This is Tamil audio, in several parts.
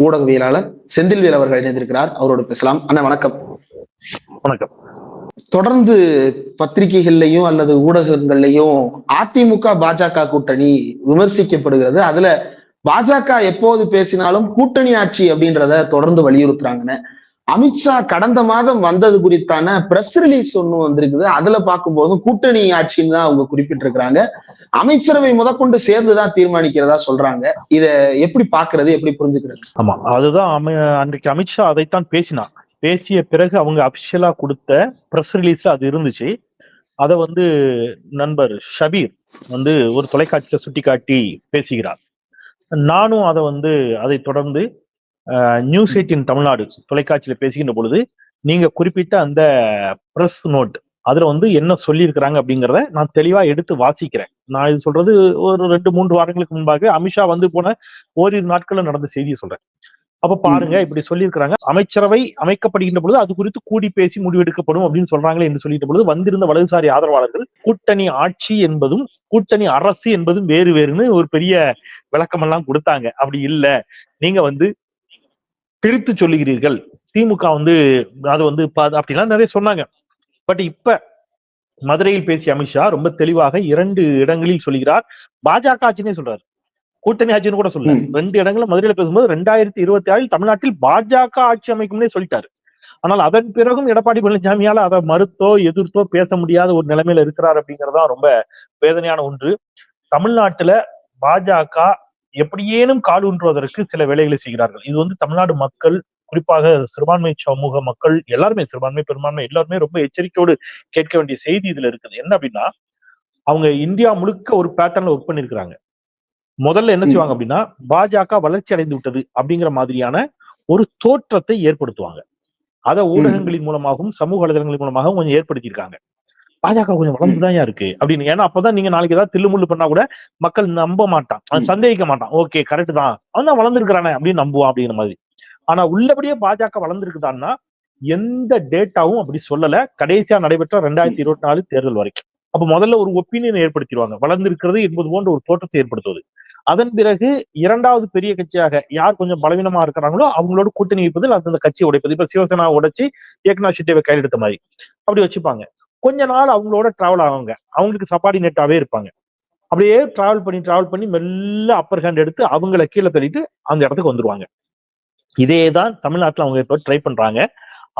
ஊடகவியலாளர் செந்தில்வேல் அவர்கள் இணைந்திருக்கிறார். அவரோடு பேசலாம். அண்ணா வணக்கம். வணக்கம். தொடர்ந்து பத்திரிகைகள்லயும் அல்லது ஊடகங்கள்லயும் அதிமுக பாஜக கூட்டணி விமர்சிக்கப்படுகிறது. அதுல பாஜக எப்போது பேசினாலும் கூட்டணி ஆட்சி அப்படின்றத தொடர்ந்து வலியுறுத்துறாங்கன்னு. அமித்ஷா கடந்த மாதம் வந்தது குறித்தான பிரஸ் ரிலீஸ் ஒண்ணு வந்திருக்குது. அதுல பார்க்கும்போதும் கூட்டணி ஆட்சின்னு தான் அவங்க குறிப்பிட்டிருக்கிறாங்க. அமைச்சரவை முதற்கொண்டு சேர்ந்துதான் தீர்மானிக்கிறதா சொல்றாங்க. இத எப்படி பாக்குறது எப்படி புரிஞ்சுக்கிறது? ஆமா அதுதான் அம அன்றைக்கு அமித்ஷா அதைத்தான் பேசினார். பேசிய பிறகு அவங்க அபிஷியலா கொடுத்த பிரஸ் ரிலீஸ்ல அது இருந்துச்சு. அதை வந்து நண்பர் ஷபீர் வந்து ஒரு தொலைக்காட்சியில சுட்டிக்காட்டி பேசுகிறார். நானும் அதை வந்து அதை தொடர்ந்து நியூஸ் எயிட்டின் தமிழ்நாடு தொலைக்காட்சியில பேசுகின்ற பொழுது நீங்க குறிப்பிட்ட அந்த பிரஸ் நோட் அதுல வந்து என்ன சொல்லியிருக்கிறாங்க அப்படிங்கிறத நான் தெளிவா எடுத்து வாசிக்கிறேன். நான் இது சொல்றது ஒரு ரெண்டு மூன்று வாரங்களுக்கு முன்பாக அமித்ஷா வந்து போன ஓரிரு நாட்கள்ல நடந்த செய்தியை சொல்றேன். அப்ப பாருங்க இப்படி சொல்லியிருக்கிறாங்க. அமைச்சரவை அமைக்கப்படுகின்ற பொழுது அது குறித்து கூடி பேசி முடிவெடுக்கப்படும் அப்படின்னு சொல்றாங்களே என்று சொல்லிட்ட பொழுது வந்திருந்த வலதுசாரி ஆதரவாளர்கள் கூட்டணி ஆட்சி என்பதும் கூட்டணி அரசு என்பதும் வேறு வேறுன்னு ஒரு பெரிய விளக்கம் எல்லாம் கொடுத்தாங்க. அப்படி இல்ல. நீங்க வந்து பிரித்து சொல்லுகிறீர்கள். திமுக வந்து அது வந்து அப்படிலாம் நிறைய சொன்னாங்க. பட் இப்ப மதுரையில் பேசிய அமித்ஷா ரொம்ப தெளிவாக இரண்டு இடங்களில் சொல்கிறார் பாஜக ஆட்சினே சொல்றாரு. கூட்டணி ஆட்சின்னு கூட சொல்ல ரெண்டு இடங்கள்ல மதுரையில பேசும்போது ரெண்டாயிரத்தி இருபத்தி ஆறில் தமிழ்நாட்டில் பாஜக ஆட்சி அமைக்கும்னே சொல்லிட்டாரு. ஆனால் அதன் பிறகும் எடப்பாடி பழனிசாமியால அதை மறுத்தோ எதிர்த்தோ பேச முடியாத ஒரு நிலைமையில இருக்கிறார் அப்படிங்கறதா ரொம்ப வேதனையான ஒன்று. தமிழ்நாட்டுல பாஜக எப்படியேனும் கால் ஊன்றுவதற்கு சில வேலைகளை செய்கிறார்கள். இது வந்து தமிழ்நாடு மக்கள் குறிப்பாக சிறுபான்மை சமூக மக்கள் எல்லாருமே சிறுபான்மை பெரும்பான்மை எல்லாருமே ரொம்ப எச்சரிக்கையோடு கேட்க வேண்டிய செய்தி இதுல இருக்குது. என்ன அப்படின்னா அவங்க இந்தியா முழுக்க ஒரு பேட்டர்ன்ல ஒர்க் பண்ணிருக்கிறாங்க. முதல்ல என்ன செய்வாங்க அப்படின்னா பாஜக வளர்ச்சி அடைந்து விட்டது அப்படிங்கிற மாதிரியான ஒரு தோற்றத்தை ஏற்படுத்துவாங்க. அதை ஊடகங்களின் மூலமாகவும் சமூக வலைதளங்களின் மூலமாகவும் கொஞ்சம் ஏற்படுத்தியிருக்காங்க. பாஜக கொஞ்சம் வளர்ந்துதான் இருக்கு அப்படின்னு. ஏன்னா அப்பதான் நீங்க நாளைக்கு ஏதாவது தில்லுமுள்ளு பண்ணா கூட மக்கள் நம்ப மாட்டான். சந்தேகிக்க மாட்டான். ஓகே கரெக்ட் தான். அவன் தான் வளர்ந்துருக்கிறானே அப்படின்னு நம்புவான் அப்படிங்கிற மாதிரி. ஆனா உள்ளபடியே பாஜக வளர்ந்துருக்குதான்னா எந்த டேட்டாவும் அப்படி சொல்லல. கடைசியா நடைபெற்ற ரெண்டாயிரத்தி இருபத்தி நாலு தேர்தல் வரைக்கும். அப்ப முதல்ல ஒரு ஒப்பீனியன் ஏற்படுத்திடுவாங்க. வளர்ந்திருக்கிறது என்பது போன்ற ஒரு தோற்றத்தை ஏற்படுத்துவது. அதன் பிறகு இரண்டாவது பெரிய கட்சியாக யார் கொஞ்சம் பலவீனமா இருக்கிறாங்களோ அவங்களோட கூட்டணி வைப்பதில் அந்த கட்சியை உடைப்பது. இப்ப சிவசேனா உடைச்சு ஏக்நாத் ஷெட்டியை கையில் எடுத்த மாதிரி. அப்படி வச்சுப்பாங்க. கொஞ்ச நாள் அவங்களோட டிராவல் ஆவாங்க. அவங்களுக்கு சப்பாடி நெட்டாவே இருப்பாங்க. அப்படியே டிராவல் பண்ணி டிராவல் பண்ணி மெல்ல அப்பர் ஹேண்ட் எடுத்து அவங்கள கீழே தள்ளிட்டு அந்த இடத்துக்கு வந்துருவாங்க. இதே தான் தமிழ்நாட்டில் அவங்க இப்போ ட்ரை பண்றாங்க.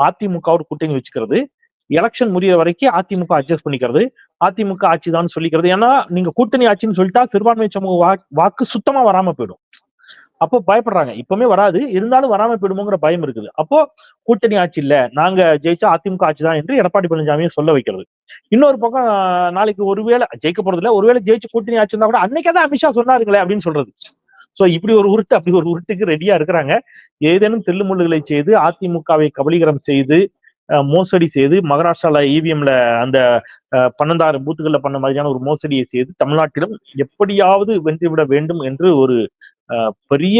அதிமுகவோட கூட்டணி வச்சுக்கிறது எலெக்ஷன் முடிய வரைக்கும் அதிமுக அட்ஜஸ்ட் பண்ணிக்கிறது அதிமுக ஆட்சி தான் சொல்லிக்கிறது. ஏன்னா நீங்க கூட்டணி ஆட்சின்னு சொல்லிட்டா சிறுபான்மை சமூக வாக்கு சுத்தமா வராம போயிடும். அப்போ பயப்படுறாங்க. இப்பவுமே வராது. இருந்தாலும் வராம போயிடுமோங்கிற பயம் இருக்குது. அப்போ கூட்டணி ஆட்சி இல்ல. நாங்க ஜெயிச்சா அதிமுக ஆட்சி தான் என்று எடப்பாடி பழனிசாமியை சொல்ல வைக்கிறது. இன்னொரு பக்கம் நாளைக்கு ஒருவேளை ஜெயிக்க போறது இல்ல. ஒருவேளை ஜெயிச்சு கூட்டணி ஆட்சி இருந்தா கூட அன்னைக்கே தான் அமித்ஷா சொன்னாருங்களே அப்படின்னு சொல்றது. சோ இப்படி ஒரு உருட்டு அப்படி ஒரு உருட்டுக்கு ரெடியா இருக்கிறாங்க. ஏதேனும் தில்லுமுள்ளுகளை செய்து அதிமுகவை கபலீகரம் செய்து மோசடி செய்து மகாராஷ்டிரால இவிஎம்ல அந்த பன்னெண்டாயிரம் பூத்துகள்ல பண்ண மாதிரியான ஒரு மோசடியை செய்து தமிழ்நாட்டிலும் எப்படியாவது வென்றுவிட வேண்டும் என்று ஒரு பெரிய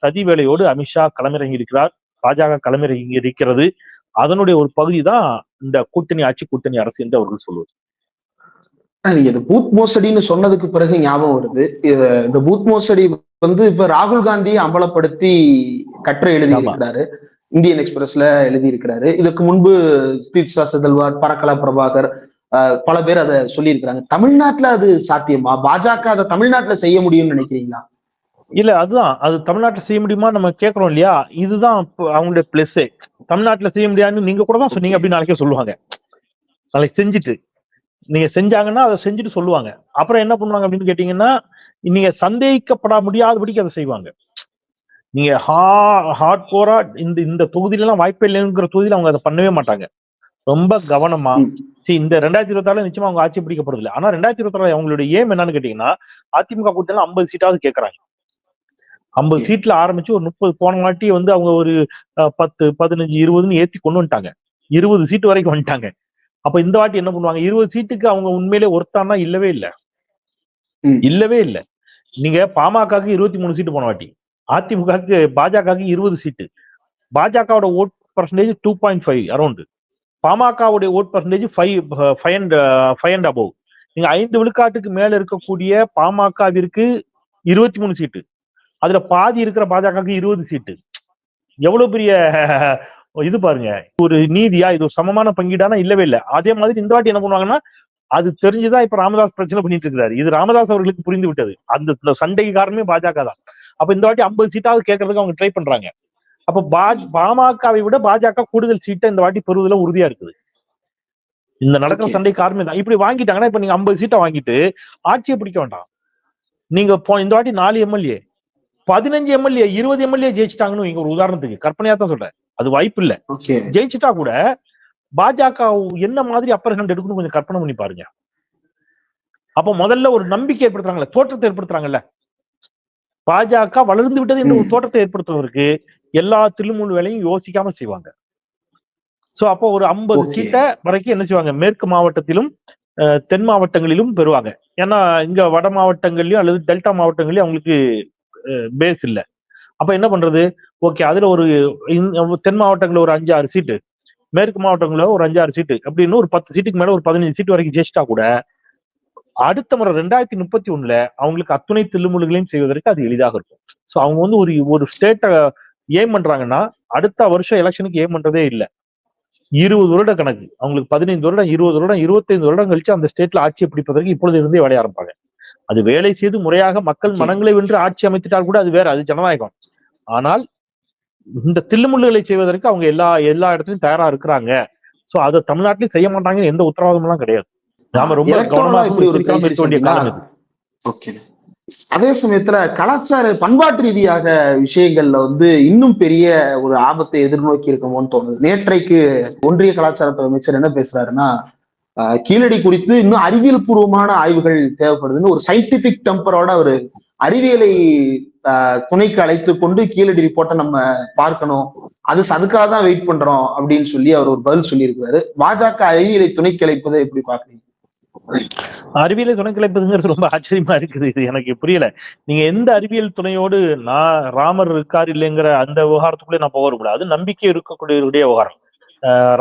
சதி வேலையோடு அமித்ஷா களமிறங்கி இருக்கிறார் பாஜக களமிறங்கி இருக்கிறது அதனுடைய ஒரு பகுதி தான் இந்த கூட்டணி ஆட்சி கூட்டணி அரசு என்று அவர்கள் சொல்வது. நீங்க இந்த பூத் மோசடின்னு சொன்னதுக்கு பிறகு ஞாபகம் வருது. இந்த பூத் மோசடி வந்து இப்ப ராகுல் காந்தி அம்பலப்படுத்தி கட்டுரை எழுதி இருக்கிறாரு இந்தியன் எக்ஸ்பிரஸ்ல எழுதி இருக்கிறாரு இதுக்கு முன்பு ஸ்ரீத்ஷா செதல்வார் பரக்கலா பிரபாகர் பல பேர் அதை சொல்லியிருக்கிறாங்க. தமிழ்நாட்டுல அது சாத்தியமா? பாஜக அதை தமிழ்நாட்டுல செய்ய முடியும்னு நினைக்கிறீங்களா? இல்ல அதுதான். அது தமிழ்நாட்டுல செய்ய முடியுமா நம்ம கேட்கறோம் இல்லையா? இதுதான் அவங்களுடைய பிளஸ்ஸே தமிழ்நாட்டுல செய்ய முடியாதுன்னு நீங்க கூட தான் சொன்னீங்க அப்படின்னு நாளைக்கே சொல்லுவாங்க. நாளைக்கு செஞ்சுட்டு. நீங்க செஞ்சாங்கன்னா அதை செஞ்சுட்டு சொல்லுவாங்க. அப்புறம் என்ன பண்ணுவாங்க அப்படின்னு கேட்டீங்கன்னா நீங்க சந்தேகிக்கப்பட முடியாதபடிக்கு அதை செய்வாங்க. நீங்க ஹா ஹார்ட் கோரா இந்த இந்த தொகுதியில எல்லாம் வாய்ப்பே இல்லைங்கிற தொகுதியில அவங்க அதை பண்ணவே மாட்டாங்க. ரொம்ப கவனமா. சரி இந்த ரெண்டாயிரத்தி இருபத்தி ஆறுல நிச்சயமா அவங்க ஆட்சி பிடிக்கப்படுறது இல்லை ஆனா ரெண்டாயிரத்தி இருபத்தி ஆறு அவங்களுடைய ஏம் என்னன்னு கேட்டீங்கன்னா அதிமுக கூட்டணி ஐம்பது சீட்டாவது கேட்கறாங்க ஐம்பது சீட்ல ஆரம்பிச்சு ஒரு முப்பது போன வாட்டி வந்து அவங்க ஒரு பத்து பதினஞ்சு இருபதுன்னு ஏத்தி கொண்டு வந்துட்டாங்க. இருபது சீட்டு வரைக்கும் வந்துட்டாங்க. அப்ப இந்த வாட்டி என்ன பண்ணுவாங்க? இருபது சீட்டுக்கு அவங்க உண்மையிலே ஒருத்தானா இல்லவே இல்லை. இல்லவே இல்லை. நீங்க பாமகக்கு இருபத்தி மூணு சீட்டு போன வாட்டி. அதிமுகக்கு பாஜகவுக்கு இருபது சீட்டு பாஜகவோட vote percentage two point five around பாமகவுடைய vote percentage five five and five and above நீங்க ஐந்து விழுக்காட்டுக்கு மேல இருக்கக்கூடிய பாமகவிற்கு இருபத்தி மூணு சீட்டு அதுல பாதி இருக்கிற பாஜகவுக்கு இருபது சீட்டு. எவ்வளவு பெரிய இது பாருங்க ஒரு நீதியா இது ஒரு சமமான பங்கீடானா இல்லவே இல்லை. அதே மாதிரி இந்த வாட்டி என்ன பண்ணுவாங்கன்னா அது தெரிஞ்சுதான் இப்ப ராமதாஸ் பிரச்சனை பண்ணிட்டு இருக்காரு. இது ராமதாஸ் அவர்களுக்கு புரிந்து விட்டது. அந்த சண்டைக்கு காரணமே பாஜக தான். அப்ப இந்த வாட்டி ஐம்பது சீட்டாவது கேட்கறதுக்கு அவங்க ட்ரை பண்றாங்க. அப்ப பா- பாமகவை விட பாஜக கூடுதல் சீட்டை இந்த வாட்டி பெறுவதில் உறுதியா இருக்குது. இந்த நடக்கிற. சண்டை காரணமே தான். இப்படி வாங்கிட்டாங்கன்னா இப்ப நீங்க ஐம்பது சீட்டை வாங்கிட்டு ஆட்சியை பிடிக்க வேண்டாம். நீங்க இந்த வாட்டி நாலு எம்எல்ஏ. பதினஞ்சு எம்எல்ஏ இருபது எம்எல்ஏ ஜெயிச்சிட்டாங்கன்னு வைங்க, ஒரு உதாரணத்துக்கு கற்பனையா தான் சொல்றேன். அது வாய்ப்பு இல்ல. ஜெயிச்சிட்டா கூட பாஜக என்ன மாதிரி அப்பர் ஹேண்ட் எடுக்கணும் கொஞ்சம் கற்பனை பண்ணி பாருங்க. அப்ப முதல்ல ஒரு நம்பிக்கை ஏற்படுத்துறாங்கல்ல தோற்றத்தை ஏற்படுத்துறாங்கல்ல. பாஜக வளர்ந்து விட்டது என்ற ஒரு. தோற்றத்தை ஏற்படுத்துவதற்கு எல்லா திருமூல் வேலையும் யோசிக்காம செய்வாங்க. சோ அப்போ ஒரு ஐம்பது. சீட்டை வரைக்கும் என்ன செய்வாங்க? மேற்கு மாவட்டத்திலும் தென் மாவட்டங்களிலும் பெறுவாங்க. ஏன்னா இங்க வட மாவட்டங்கள்லயும் அல்லது டெல்டா மாவட்டங்கள்லயும் அவங்களுக்கு பேஸ் இல்லை. அப்ப என்ன பண்றது? ஓகே அதுல ஒரு தென் மாவட்டங்களில் ஒரு அஞ்சு ஆறு சீட்டு மேற்கு மாவட்டங்களில் ஒரு அஞ்சு ஆறு சீட்டு அப்படின்னு ஒரு பத்து சீட்டுக்கு மேல ஒரு பதினஞ்சு சீட்டு வரைக்கும் ஜெயிச்சிட்டா கூட அடுத்த முறை ரெண்டாயிரத்தி முப்பத்தி ஒண்ணுல அவங்களுக்கு அத்துணை தில்லுமுழுகளையும் செய்வதற்கு அது எளிதாக இருக்கும். ஸோ அவங்க வந்து ஒரு ஒரு ஸ்டேட்டை ஏம் பண்றாங்கன்னா அடுத்த வருஷம் எலெக்ஷனுக்கு ஏம் பண்றதே இல்லை. இருபது வருட கணக்கு. அவங்களுக்கு பதினைந்து வருடம் இருபது வருடம் இருபத்தைந்து வருடம் கழிச்சு அந்த ஸ்டேட்ல ஆட்சியை பிடிப்பதற்கு இப்பொழுது இருந்தே விளைய ஆரம்பிப்பாங்க. அது வேலை செய்து முறையாக மக்கள். மனங்களை வென்று ஆட்சி அமைத்துட்டால் கூட அது வேற அது ஜனநாயகம். ஆனால் இந்த தில்லுமுள்ளுகளை செய்வதற்கு அவங்க எல்லா எல்லா இடத்துலயும் தயாரா இருக்கிறாங்க. சோ அதை தமிழ்நாட்டிலும் செய்ய மாட்டாங்கன்னு எந்த உத்தரவாதமும் எல்லாம் கிடையாது. நாம ரொம்ப கவனமாக இருக்க வேண்டிய காலம் இது. அதே சமயத்துல கலாச்சார பண்பாட்டு ரீதியாக விஷயங்கள்ல வந்து இன்னும் பெரிய ஒரு ஆபத்தை எதிர்நோக்கி இருக்குமோன்னு தோணுது. நேற்றைக்கு ஒன்றிய கலாச்சாரத்துறை அமைச்சர் என்ன பேசுறாருன்னா கீழடி குறித்து இன்னும் அறிவியல் பூர்வமான ஆய்வுகள் தேவைப்படுதுன்னு ஒரு சயின்டிபிக் டெம்பரோட ஒரு அறிவியலை ஆஹ், துணைக்கு அழைத்து கொண்டு கீழடி ரிப்போர்ட்டை நம்ம பார்க்கணும். அது அதுக்காக தான் வெயிட் பண்றோம் அப்படின்னு சொல்லி அவர் ஒரு பதில் சொல்லியிருக்காரு பாஜக அறிவியலை துணைக்கு அழைப்பதை எப்படி பாக்குறீங்க அறிவியலை துணை கிளைப்பதுங்கிறது ரொம்ப ஆச்சரியமா இருக்குது. இது எனக்கு புரியல. நீங்க எந்த அறிவியல் துணையோடு நான் ராமர் இருக்கார் இல்லைங்கிற அந்த விவகாரத்துக்குள்ளே நான் போக கூடாது அது நம்பிக்கை இருக்கக்கூடிய விவகாரம்.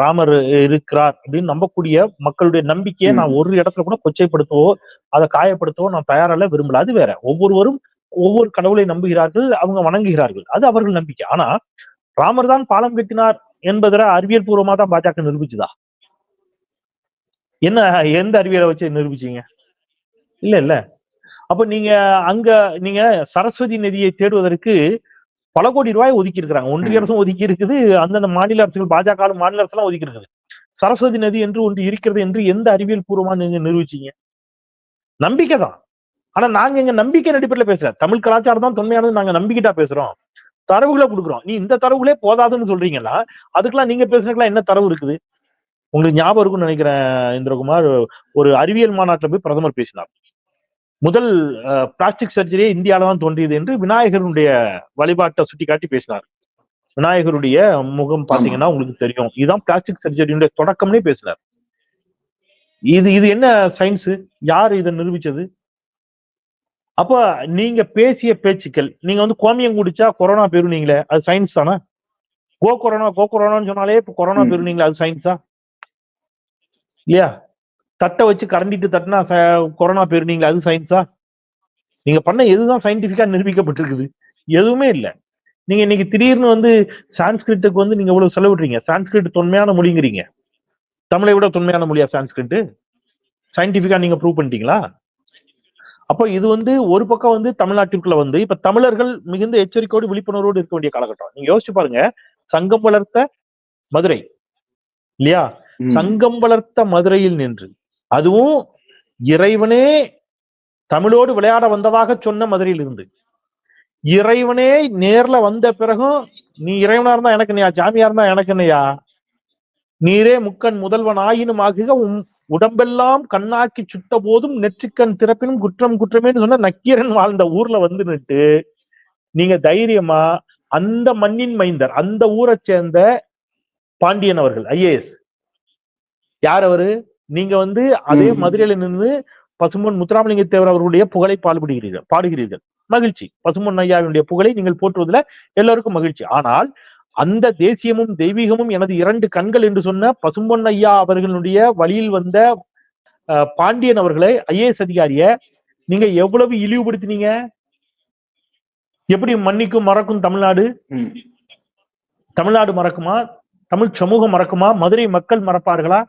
ராமர் இருக்கிறார் அப்படின்னு நம்பக்கூடிய மக்களுடைய நம்பிக்கையை. நான் ஒரு இடத்துல கூட கொச்சைப்படுத்தவோ அதை காயப்படுத்தவோ நான் தயாரல்ல விரும்பல. அது வேற. ஒவ்வொருவரும் ஒவ்வொரு கடவுளை நம்புகிறார்கள் அவங்க வணங்குகிறார்கள். அது அவர்கள் நம்பிக்கை. ஆனா ராமர் தான் பாலம் கட்டினார் என்பதில் அறிவியல் பூர்வமா தான் பாஜக நிரூபிச்சுதா? என்ன எந்த அறிவியலை வச்சு நிரூபிச்சீங்க? இல்ல இல்ல. அப்ப நீங்க அங்க நீங்க சரஸ்வதி நதியை தேடுவதற்கு பல கோடி ரூபாய் ஒதுக்கி இருக்கிறாங்க. ஒன்றிய. அரசும் ஒதுக்கி இருக்குது அந்தந்த மாநில அரசுகள் பாஜக மாநில அரசெல்லாம் ஒதுக்கி இருக்குது. சரஸ்வதி நதி என்று ஒன்று இருக்கிறது என்று எந்த அறிவியல் பூர்வமா நீங்க நிரூபிச்சீங்க? நம்பிக்கை தான். ஆனா நாங்க எங்க நம்பிக்கை அடிப்படையில பேசல. தமிழ் கலாச்சாரம் தான் தொன்மையானது நாங்க நம்பிக்கிட்டா பேசுறோம். தரவுகளை கொடுக்குறோம். நீ இந்த தரவுகளே போதாதுன்னு சொல்றீங்களா? அதுக்கெல்லாம் நீங்க பேசுறதுக்கெல்லாம் என்ன தரவு இருக்குது? உங்களுக்கு ஞாபகம் இருக்கும்னு நினைக்கிறேன் இந்திரகுமார். ஒரு அறிவியல் மாநாட்டில் போய் பிரதமர் பேசினார். முதல் பிளாஸ்டிக் சர்ஜரியே இந்தியாவில தான் தோன்றியது என்று விநாயகருடைய வழிபாட்டை சுட்டிக்காட்டி பேசினார். விநாயகருடைய முகம் பாத்தீங்கன்னா உங்களுக்கு தெரியும். இதுதான் பிளாஸ்டிக் சர்ஜரியுடைய தொடக்கம்னே பேசினார். இது இது என்ன சயின்ஸ் யார் இதை நிரூபிச்சது? அப்ப நீங்க பேசிய பேச்சுக்கள் நீங்க வந்து கோமியம் குடிச்சா கொரோனா பெறுனீங்களே அது சயின்ஸ் தானே? கோ கொரோனா கோ கொரோனான்னு சொன்னாலே இப்ப கொரோனா. பெறுனீங்களே அது சயின்ஸா இல்லையா? தட்டை வச்சு கரண்டிட்டு தட்டினா கொரோனா பெறுனீங்களே அது சயின்ஸா நீங்க பண்ண எதுதான் சயின்டிபிக்கா நிரூபிக்கப்பட்டிருக்குது. எதுவுமே இல்ல. நீங்க இன்னைக்கு திடீர்னு வந்து சான்ஸ்கிரிட்டுக்கு வந்து நீங்க இவ்வளவு செலவிடுறீங்க சான்ஸ்கிரிட் தொன்மையான மொழிங்கிறீங்க. தமிழை விட தொன்மையான மொழியா சான்ஸ்கிரிட் சயின்டிபிக்கா நீங்க ப்ரூவ் பண்ணிட்டீங்களா? அப்போ இது வந்து ஒரு பக்கம் வந்து தமிழ்நாட்டிற்குள்ள வந்து இப்ப தமிழர்கள் மிகுந்த எச்சரிக்கையோடு விழிப்புணர்வோடு இருக்க வேண்டிய காலகட்டம். நீங்க யோசிச்சு பாருங்க. சங்கம் வளர்த்த மதுரை. இல்லையா. சங்கம் வளர்த்த மதுரையில் நின்று அதுவும் இறைவனே தமிழோடு விளையாட வந்ததாக சொன்ன மதுரையில் இருந்து இறைவனே நேர்ல வந்த பிறகும் நீ இறைவனா இருந்தா எனக்கு நீயா ஜாமியா இருந்தா எனக்கு என்னையா? நீரே முக்கன் முதல்வன் ஆயினும் ஆகுக உம் உடம்பெல்லாம் கண்ணாக்கி சுட்ட போதும் நெற்றிக்கண் திறப்பினும் குற்றம் குற்றமேன்னு சொன்ன நக்கீரன் வாழ்ந்த ஊர்ல வந்து நிட்டு நீங்க தைரியமா அந்த மண்ணின் மைந்தர் அந்த ஊரை சேர்ந்த பாண்டியன் அவர்கள் ஐஏஎஸ். யார் அவரு? நீங்க வந்து அதே. மதுரையில நின்று பசும்பொன் முத்துராமலிங்க தேவர் அவர்களுடைய புகழை பாடுபடுகிறீர்கள் பாடுகிறீர்கள். மகிழ்ச்சி. பசும்பொன் ஐயாவினுடைய புகழை நீங்கள் போற்றுவதில் எல்லோருக்கும் மகிழ்ச்சி. ஆனால் அந்த தேசியமும் தெய்வீகமும் எனது இரண்டு கண்கள் என்று சொன்ன பசும்பொன் ஐயா அவர்களுடைய வழியில் வந்த பாண்டியன் அவர்களை ஐஏஎஸ் அதிகாரிய நீங்க எவ்வளவு இழிவுபடுத்தினீங்க? எப்படி மன்னிக்கும் மறக்கும் தமிழ்நாடு. தமிழ்நாடு மறக்குமா? தமிழ் சமூகம் மறக்குமா? மதுரை மக்கள் மறப்பார்களா?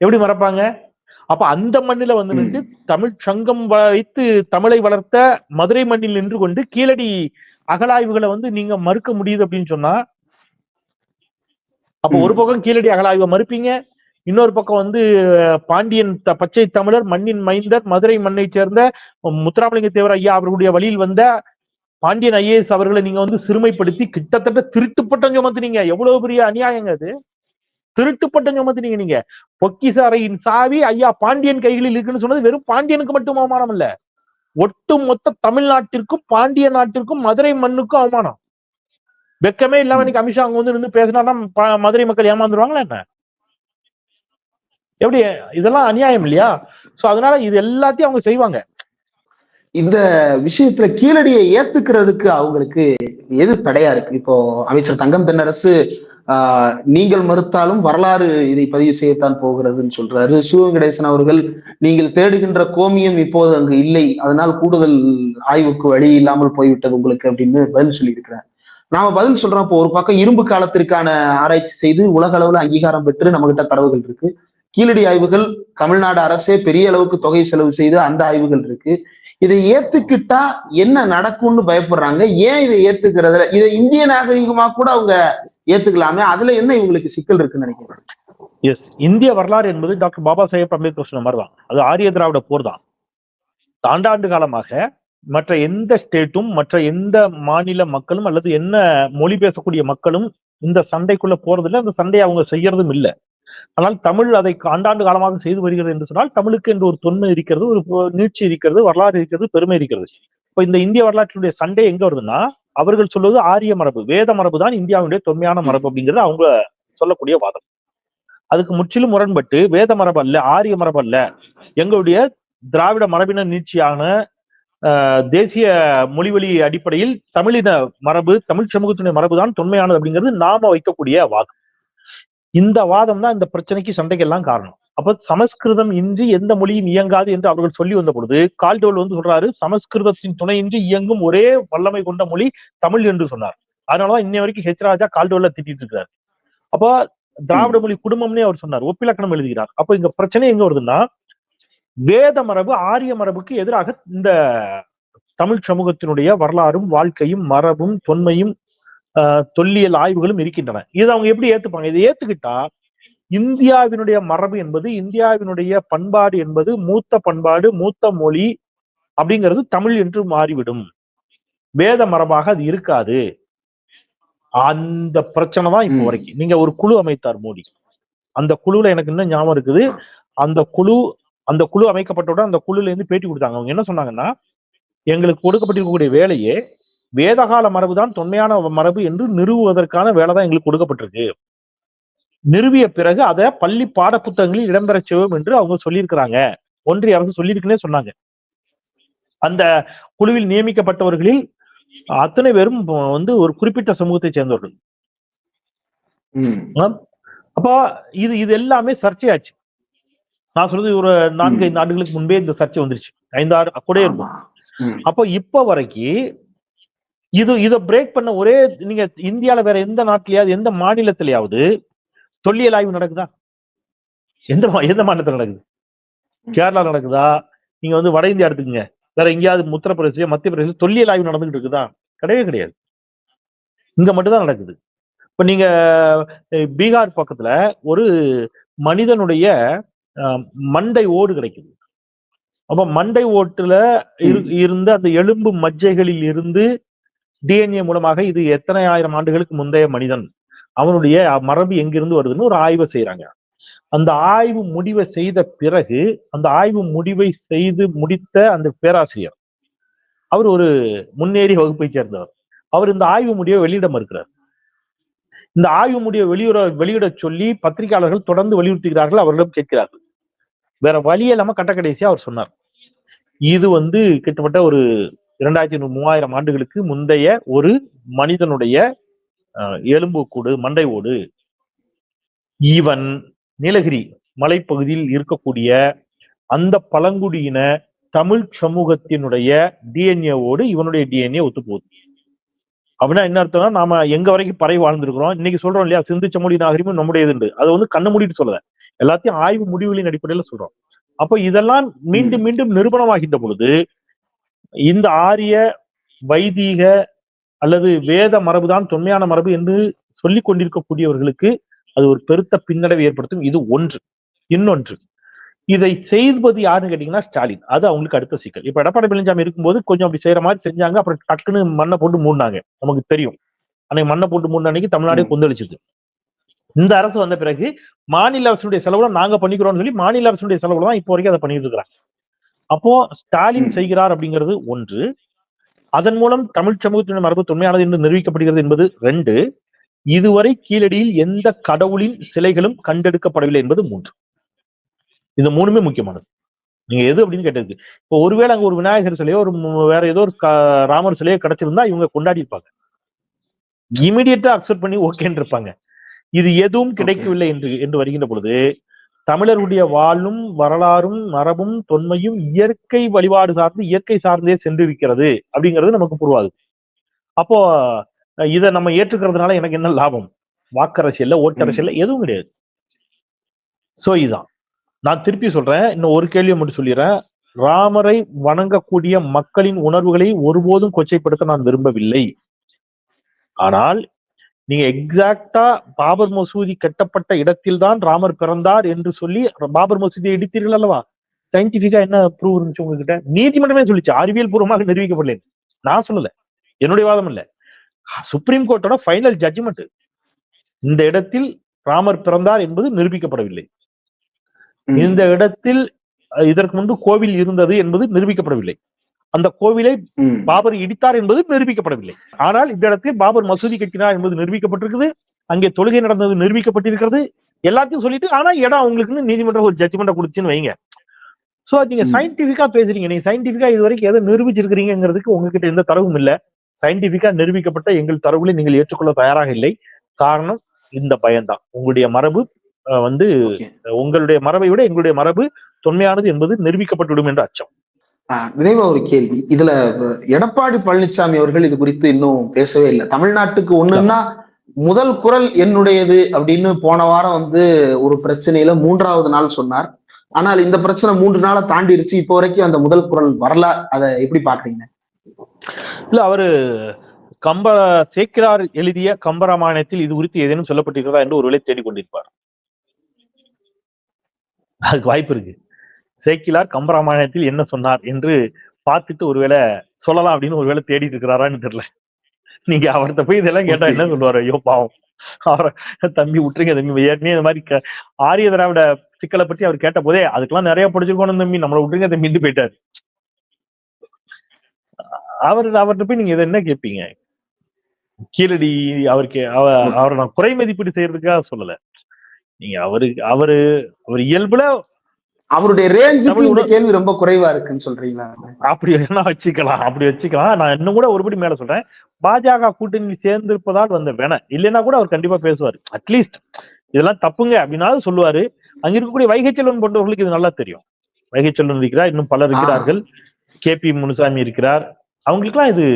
எப்படி மறப்பாங்க அப்ப அந்த மண்ணில வந்து. நின்று தமிழ் சங்கம் வைத்து தமிழை வளர்த்த மதுரை மண்ணில் நின்று கொண்டு கீழடி அகலாய்வுகளை வந்து நீங்க மறுக்க முடியுது அப்படின்னு சொன்னா அப்ப. ஒரு பக்கம் கீழடி அகலாய்வை மறுப்பீங்க இன்னொரு பக்கம் வந்து பாண்டியன் பச்சை தமிழர் மண்ணின் மைந்தர் மதுரை மண்ணை சேர்ந்த முத்துராமலிங்க தேவர் ஐயா அவர்களுடைய வழியில் வந்த பாண்டியன் ஐஏஎஸ் அவர்களை நீங்க வந்து சிறுமைப்படுத்தி கிட்டத்தட்ட திருட்டு பட்டம் சுமத்துனீங்க எவ்வளவு பெரிய அநியாயங்க அது திருட்டு பட்டம் நீங்க பொக்கிசாரையின் சாவி ஐயா பாண்டியன் கைகளில் இருக்குன்னு சொன்னது வெறும் பாண்டியனுக்கு மட்டும் அவமானம் இல்ல ஒட்டு மொத்த தமிழ்நாட்டிற்கும் பாண்டிய நாட்டிற்கும் மதுரை மண்ணுக்கும் அவமானம். வெக்கமே இல்லாம இன்னைக்கு அமித்ஷா அங்க வந்து நின்று பேசினா மதுரை மக்கள் ஏமாந்துருவாங்களா என்ன? எப்படி இதெல்லாம் அநியாயம் இல்லையா? சோ அதனால இது எல்லாத்தையும் அவங்க செய்வாங்க. இந்த விஷயத்துல கீழடியை ஏத்துக்கிறதுக்கு அவங்களுக்கு எது தடையா இருக்கு? இப்போ அமைச்சர் தங்கம் தென்னரசு நீங்கள் மறுத்தாலும் வரலாறு இதை பதிவு செய்யத்தான் போகிறதுன்னு சொல்றாரு. சிவகணேசன் அவர்கள் நீங்கள் தேடுகின்ற கோமியம் இப்போது அங்கு இல்லை. அதனால் கூடுதல் ஆய்வுக்கு வழி இல்லாமல் போய்விட்டது உங்களுக்கு அப்படின்னு பதில் சொல்லியிருக்கிறார். நாம பதில் சொல்றோம். இப்போ ஒரு பக்கம் இரும்பு காலத்திற்கான ஆராய்ச்சி செய்து உலக அளவுல அங்கீகாரம் பெற்று நம்ம கிட்ட தரவுகள் இருக்கு. கீழடி ஆய்வுகள் தமிழ்நாடு அரசே பெரிய அளவுக்கு தொகை செலவு செய்து அந்த ஆய்வுகள் இருக்கு. இதை ஏத்துக்கிட்டா என்ன நடக்கும்னு பயப்படுறாங்க. ஏன் இதை ஏத்துக்கிறதுல இதை இந்திய நாகரிகமா கூட அவங்க ஏத்துக்கலாமே. அதுல என்ன இவங்களுக்கு சிக்கல் இருக்குன்னு நினைக்கிறேன் எஸ் இந்திய வரலாறு என்பது டாக்டர் பாபா சாஹேப் அம்பேத்கர் சொன்ன மாதிரி தான். அது ஆரிய திராவிட போர் தான். தாண்டாண்டு காலமாக மற்ற எந்த ஸ்டேட்டும் மற்ற எந்த மாநில மக்களும் அல்லது என்ன மொழி பேசக்கூடிய மக்களும் இந்த சண்டைக்குள்ள போறதில்லை. அந்த சண்டையை அவங்க செய்யறதும் இல்லை. ஆனால் தமிழ் அதை ஆண்டாண்டு காலமாக செய்து வருகிறது என்று சொன்னால் தமிழுக்கு என்று ஒரு தொன்மை இருக்கிறது ஒரு நீட்சி இருக்கிறது வரலாறு இருக்கிறது பெருமை இருக்கிறது. இப்ப இந்த இந்திய வரலாற்றினுடைய சண்டை எங்க வருதுன்னா அவர்கள் சொல்வது ஆரிய மரபு. வேத மரபு தான் இந்தியாவுடைய தொன்மையான மரபு அப்படிங்கிறது அவங்க சொல்லக்கூடிய வாதம். அதுக்கு முற்றிலும் முரண்பட்டு வேத மரபு அல்ல ஆரிய மரபு அல்ல. எங்களுடைய திராவிட மரபின நீட்சியான ஆஹ், தேசிய மொழிவழி அடிப்படையில் தமிழின மரபு தமிழ் சமூகத்தினுடைய மரபு தான் தொன்மையானது அப்படிங்கிறது நாம வைக்கக்கூடிய வாதம். இந்த வாதம் தான் இந்த பிரச்சனைக்கு சண்டைக்கெல்லாம் காரணம். அப்ப சமஸ்கிருதம் இன்றி எந்த மொழியும் இயங்காது என்று அவர்கள் சொல்லி வந்த பொழுது கால்டோல் வந்து சொல்றாரு சமஸ்கிருதத்தின் துணையின்றி இயங்கும் ஒரே வல்லமை கொண்ட மொழி தமிழ் என்று சொன்னார். அதனாலதான் இன்னை வரைக்கும் ஹெச் ராஜா கால்டோல்ல திட்டிட்டு இருக்காரு அப்போ திராவிட மொழி குடும்பம்னே அவர் சொன்னார். ஒப்பிலக்கணம் எழுதுகிறார். அப்போ இங்க பிரச்சனை எங்க வருதுன்னா வேத மரபு ஆரிய மரபுக்கு எதிராக இந்த தமிழ் சமூகத்தினுடைய வரலாறும் வாழ்க்கையும் மரபும் தொன்மையும் தொல்லியல் ஆய்வுகளும் இருக்கின்றன. இதை அவங்க எப்படி ஏத்துப்பாங்க? இதை ஏத்துக்கிட்டா இந்தியாவினுடைய மரபு என்பது இந்தியாவினுடைய பண்பாடு என்பது மூத்த பண்பாடு மூத்த மொழி அப்படிங்கிறது தமிழ் என்று மாறிவிடும். வேத மரபாக அது இருக்காது. அந்த பிரச்சனை தான் இப்போ. வரைக்கும். நீங்க ஒரு குழு அமைத்தார் மோடி. அந்த குழுல எனக்கு இன்னும் ஞாபகம் இருக்குது. அந்த குழு அந்த குழு அமைக்கப்பட்டவுடன் அந்த குழுல இருந்து பேட்டி கொடுத்தாங்க. அவங்க என்ன சொன்னாங்கன்னா எங்களுக்கு கொடுக்கப்பட்டிருக்கக்கூடிய வேலையே வேதகால மரபு தான் தொன்மையான மரபு என்று நிறுவுவதற்கான வேலை தான் எங்களுக்கு கொடுக்கப்பட்டிருக்கு. நிறுவிய பிறகு அதை பள்ளி பாட புத்தகங்களில் இடம்பெறச் செய்வோம் என்று அவங்க சொல்லியிருக்கிறாங்க. ஒன்றிய அரசு சொல்லியிருக்குன்னே சொன்னாங்க. அந்த குழுவில் நியமிக்கப்பட்டவர்களில் அத்தனை பேரும் வந்து ஒரு குறிப்பிட்ட சமூகத்தை சேர்ந்தவர்கள். அப்போ இது இது எல்லாமே சர்ச்சையாச்சு. நான் சொல்றது ஒரு நான்கு ஐந்து ஆண்டுகளுக்கு முன்பே இந்த சர்ச்சை வந்துருச்சு. ஐந்து ஆறு கூட இருக்கும். அப்போ இப்ப வரைக்கும் இது இதை பிரேக் பண்ண ஒரே நீங்க இந்தியால வேற எந்த நாட்டிலயாவது எந்த மாநிலத்திலயாவது தொல்லியல் ஆய்வு நடக்குதா? எந்த எந்த மாநிலத்துல நடக்குது? கேரளா நடக்குதா? நீங்க வந்து வட இந்தியா எடுத்துக்கங்க. வேற எங்கேயாவது உத்தரப்பிரதேச மத்திய பிரதேச தொல்லியல் ஆய்வு நடந்துகிட்டு இருக்குதா? கிடையவே கிடையாது. இங்க மட்டும்தான் நடக்குது. இப்ப நீங்க பீகார் பக்கத்துல ஒரு மனிதனுடைய மண்டை ஓடு கிடைக்குது. அப்ப மண்டை ஓட்டுல இரு இருந்த அந்த எலும்பு மஜ்ஜைகளில் இருந்து டிஎன்ஏ மூலமாக இது எத்தனை ஆயிரம் ஆண்டுகளுக்கு முந்தைய மனிதன்? அவனுடைய மரபு எங்கிருந்து வருதுன்னு ஒரு ஆய்வை செய்யறாங்க அந்த ஆய்வு முடிவை செய்த பிறகு அந்த ஆய்வு முடிவை செய்து முடித்த அந்த பேராசிரியர் அவர் ஒரு முன்னேறி வகுப்பை சேர்ந்தவர். அவர் இந்த ஆய்வு முடிவை வெளியிட மறுக்கிறார். இந்த ஆய்வு முடிவை வெளியிட வெளியிட சொல்லி பத்திரிகையாளர்கள் தொடர்ந்து வலியுறுத்துகிறார்கள் அவர்களிடம் கேட்கிறார்கள். வேற வழி இல்லாம கட்ட அவர் சொன்னார். இது வந்து கிட்டத்தட்ட ஒரு இரண்டாயிரத்தி மூவாயிரம் ஆண்டுகளுக்கு முந்தைய ஒரு மனிதனுடைய எலும்பு கூடு மண்டை ஓடு. இவன் நீலகிரி மலைப்பகுதியில் இருக்கக்கூடிய அந்த பழங்குடியின தமிழ் சமூகத்தினுடைய டிஎன்ஏவோடு இவனுடைய டிஎன்ஏ ஒத்து போகுது. அப்படின்னா என்ன அர்த்தம்னா நாம எங்க வரைக்கும் பறவை வாழ்ந்திருக்கிறோம்? இன்னைக்கு சொல்றோம் இல்லையா? சிந்து சமொழி நாகரிகமும் நம்முடையது அதை வந்து கண்ணு மூடிட்டு சொல்லல. எல்லாத்தையும் ஆய்வு முடிவுகளின் அடிப்படையில சொல்றோம். அப்போ இதெல்லாம் மீண்டும் மீண்டும் நிரூபணமாகின்ற பொழுது இந்த ஆரிய வைதீக அல்லது வேத மரபுதான் தொன்மையான மரபு என்று சொல்லிக் கொண்டிருக்கக்கூடியவர்களுக்கு அது ஒரு பெருத்த பின்னடைவை ஏற்படுத்தும். இது ஒன்று. இன்னொன்று இதை செய்வது யாருன்னு கேட்டீங்கன்னா ஸ்டாலின். அது அவங்களுக்கு அடுத்த சிக்கல். இப்ப எடப்பாடி பழனிசாமி இருக்கும்போது கொஞ்சம் அப்படி செய்யற மாதிரி செஞ்சாங்க. அப்புறம் டக்குன்னு மண்ணை போட்டு மூடினாங்க. நமக்கு தெரியும். அன்னைக்கு மண்ணை போட்டு மூடின அன்னைக்கு தமிழ்நாடே. கொந்தளிச்சது. இந்த அரசு வந்த பிறகு மாநில அரசுடைய செலவுல நாங்க பண்ணிக்கிறோம்னு சொல்லி மாநில அரசுடைய செலவுல தான் இப்போ வரைக்கும் அதை பண்ணிட்டு இருக்கிறாங்க. அப்போ ஸ்டாலின். செய்கிறார் அப்படிங்கிறது ஒன்று. அதன் மூலம் தமிழ் சமூகத்தின் மரபு தொன்மையானது என்று நிரூபிக்கப்படுகிறது என்பது ரெண்டு. இதுவரை கீழடியில் எந்த கடவுளின் சிலைகளும் கண்டெடுக்கப்படவில்லை என்பது மூன்று. இந்த மூணுமே முக்கியமானது. நீங்க எது அப்படின்னு கேட்டது இப்போ ஒருவேளை அங்க ஒரு விநாயகர் சிலையோ ஒரு வேற ஏதோ ஒரு ராமர் சிலையோ கிடைச்சிருந்தா இவங்க கொண்டாடி இருப்பாங்க. இமிடியட்டா அக்செப்ட் பண்ணி ஓகேன்னு இருப்பாங்க. இது எதுவும் கிடைக்கவில்லை என்று என்று வருகின்ற பொழுது தமிழருடைய வாழும் வரலாறும் மரபும் தொன்மையும் இயற்கை வழிபாடு சார்ந்து இயற்கை சார்ந்தே சென்றிருக்கிறது அப்படிங்கிறது நமக்கு புரிவாது அப்போ இதை நம்ம ஏற்றுக்கிறதுனால எனக்கு என்ன லாபம்? வாக்கரசியல்ல ஓட்டரசியல்ல எதுவும் கிடையாது. சோ இதான் நான் திருப்பி சொல்றேன். இன்னும் ஒரு கேள்வியை மட்டும் சொல்லிடுறேன். ராமரை வணங்கக்கூடிய மக்களின் உணர்வுகளை ஒருபோதும் கொச்சைப்படுத்த நான் விரும்பவில்லை. ஆனால் நீங்க எக்ஸாக்டா பாபர் மசூதி கட்டப்பட்ட இடத்தில்தான் ராமர் பிறந்தார் என்று சொல்லி பாபர் மசூதியை இடித்தீர்கள் அல்லவா? சயின்டிபிக்கா என்ன ப்ரூவ் இருந்துச்சு உங்ககிட்ட? நீதிமன்றமே சொல்லிச்சு. அறிவியல் பூர்வமாக நிரூபிக்கப்படல. நான் சொல்லல. என்னுடைய வாதம் இல்ல சுப்ரீம் கோர்ட்டோட ஃபைனல் ஜட்ஜ்மெண்ட் இந்த இடத்தில் ராமர் பிறந்தார் என்பது நிரூபிக்கப்படவில்லை. இந்த இடத்தில் இதற்கு முன்பு கோவில் இருந்தது என்பது நிரூபிக்கப்படவில்லை. அந்த கோவிலை. பாபர் இடித்தார் என்பது நிரூபிக்கப்படவில்லை. ஆனால் இந்த இடத்தில் பாபர் மசூதி கட்டினார் என்பது நிரூபிக்கப்பட்டிருக்குது. அங்கே தொழுகை நடந்தது நிரூபிக்கப்பட்டிருக்கிறது. எல்லாத்தையும் சொல்லிட்டு ஆனா இடம் அவங்களுக்குன்னு நீதிமன்றம் ஒரு ஜட்ஜ்மெண்ட் கொடுத்துச்சுன்னு வைங்க. சோ நீங்க. சயின்டிபிக்கா பேசுறீங்க. நீங்க சயின்டிபிக்கா இது வரைக்கும் எதை நிரூபிச்சிருக்கிறீங்கிறதுக்கு உங்ககிட்ட எந்த தரவும் இல்ல. சயின்டிபிக்கா நிரூபிக்கப்பட்ட எங்கள் தரவுகளை நீங்கள் ஏற்றுக்கொள்ள தயாராக இல்லை. காரணம் இந்த பயம்தான். உங்களுடைய மரபு வந்து. உங்களுடைய மரபை விட எங்களுடைய மரபு தொன்மையானது என்பது நிரூபிக்கப்பட்டுவிடும் என்ற அச்சம். நிறைவா ஒரு கேள்வி. இதுல எடப்பாடி பழனிசாமி அவர்கள் இது குறித்து இன்னும் பேசவே இல்லை. தமிழ்நாட்டுக்கு ஒண்ணுன்னா முதல் குரல் என்னுடையது அப்படின்னு போன வாரம் வந்து ஒரு பிரச்சனையில மூன்றாவது நாள் சொன்னார். ஆனால் இந்த பிரச்சனை மூன்று நாளை தாண்டிடுச்சு இப்போ வரைக்கும் அந்த முதல் குரல் வரல. அதை எப்படி பாக்குறீங்க? இல்ல அவரு கம்ப சேக்கிரார் எழுதிய கம்பராமாயணத்தில் இது குறித்து ஏதேனும் சொல்லப்பட்டிருக்கிறதா என்று ஒருவேளை தேடிக்கொண்டிருப்பார். அதுக்கு வாய்ப்பு இருக்கு. சேக்கிலார் கம்பராமாயணத்தில் என்ன சொன்னார் என்று பார்த்துட்டு ஒருவேளை சொல்லலாம் அப்படின்னு ஒருவேளை தேடிட்டு இருக்கிறாரான்னு தெரியல. நீங்க அவர்கிட்ட போய் இதெல்லாம் கேட்டா என்ன சொல்லுவாரு? ஐயோ பாவம். அவரை தம்பி விட்டுருங்க தம்பி. ஏற்கனவே இந்த மாதிரி ஆரிய திராவிட சிக்கலை பற்றி அவர் கேட்ட போதே அதுக்கெல்லாம் நிறைய படிச்சிருக்கணும் தம்பி. நம்மளை விட்டுருங்க தம்பிட்டு போயிட்டாரு. அவர் அவர்கிட்ட போய் நீங்க இதை என்ன கேட்பீங்க கீழடி அவருக்கு அவ- அவரை நான் குறை மதிப்பீடு செய்யறதுக்காக சொல்லல. நீங்க அவருக்கு அவரு அவர் இயல்புல அவருடைய ரேஞ்சுக்கு இந்த கேள்வி ரொம்ப குறைவா இருக்குன்னு சொல்றீங்களா? அப்படி வேணா வச்சுக்கலாம் அப்படி வச்சுக்கலாம். நான் இன்னும் கூட ஒருபடி மேல சொல்றேன். பாஜக கூட்டணி சேர்ந்திருப்பதால் வந்த வேண இல்லைன்னா கூட அவர் கண்டிப்பா பேசுவார். அட்லீஸ்ட் இதெல்லாம் தப்புங்க அப்படின்னாலும் சொல்லுவாரு. அங்க இருக்கக்கூடிய வைகை செல்வன் போன்றவர்களுக்கு இது நல்லா தெரியும். வைகை செல்வன் இருக்கிறார் இன்னும் பலர் இருக்கிறார்கள். கே பி முனுசாமி இருக்கிறார். அவங்களுக்குலாம் இது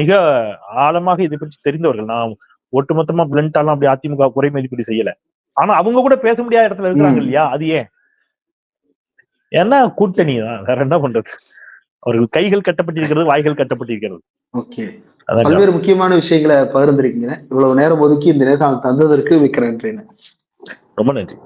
மிக ஆழமாக இதை பற்றி தெரிந்தவர்கள். நான் ஒட்டுமொத்தமா பிளண்டாலாம் அப்படி அதிமுக குறை மதிப்பீடு செய்யல. ஆனா அவங்க கூட பேச முடியாத இடத்துல இருக்கிறாங்க. இல்லையா? அது ஏன்? ஏன்னா கூட்டணி தான். வேற என்ன பண்றது? அவர்கள் கைகள் கட்டப்பட்டிருக்கிறது வாய்கள் கட்டப்பட்டிருக்கிறது. ஓகே. பல்வேறு முக்கியமான விஷயங்களை பகிர்ந்திருக்கீங்க. இவ்வளவு நேரம் ஒதுக்கி இந்த நேரம் தந்ததற்கு மிக்க நன்றி. ரொம்ப நன்றி.